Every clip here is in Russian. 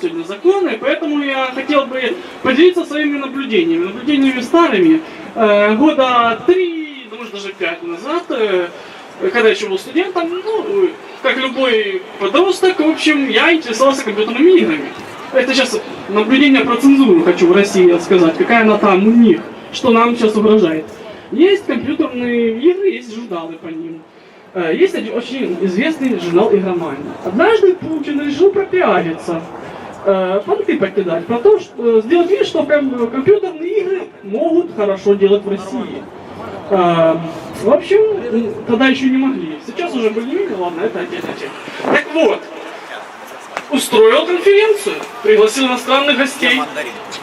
сегодня закона, и поэтому я хотел бы поделиться своими наблюдениями. Наблюдениями старыми. Э, года три, ну, может даже пять назад, э, когда я еще был студентом, ну, как любой подросток, в общем, я интересовался компьютерными играми. Это сейчас наблюдение про цензуру хочу в России сказать, какая она там у них, что нам сейчас угрожает. Есть компьютерные игры, есть журналы по ним. Э, Есть один очень известный журнал «Игромания». Однажды Путин решил пропиариться, понты покидать, про то, что, э, сделать вид, что ком- компьютерные игры могут хорошо делать в России. Э, В общем, тогда еще не могли. Сейчас уже более-менее, ладно, это отдельная тема. Так вот, устроил конференцию, пригласил иностранных гостей,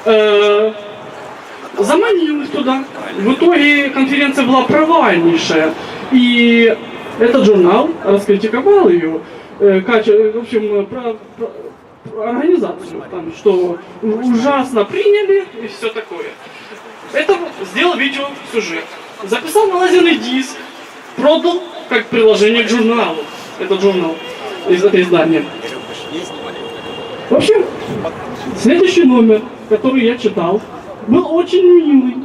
э, заманил их туда. В итоге конференция была провальнейшая. И этот журнал раскритиковал ее, э, в общем, э, про- про организацию, там, что ужасно приняли и все такое. Это сделал видеосюжет. Записал на лазерный диск, продал как приложение к журналу. Этот журнал из этого издания. В общем, следующий номер, который я читал, был очень милый.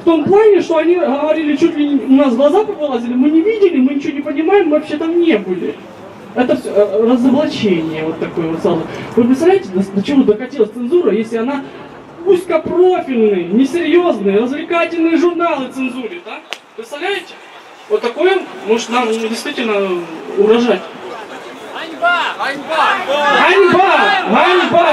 В том плане, что они говорили, чуть ли у нас глаза повылазили, мы не видели, мы ничего не понимаем, мы вообще там не были. Это все э, разоблачение вот такое вот сразу. Вы представляете, до, чего докатилась цензура, если она узкопрофильный, несерьезный, развлекательные журналы цензурит, да? Представляете? Вот такое может нам действительно угрожать. Ганьба! Ганьба! Ганьба! Ганьба! Ганьба!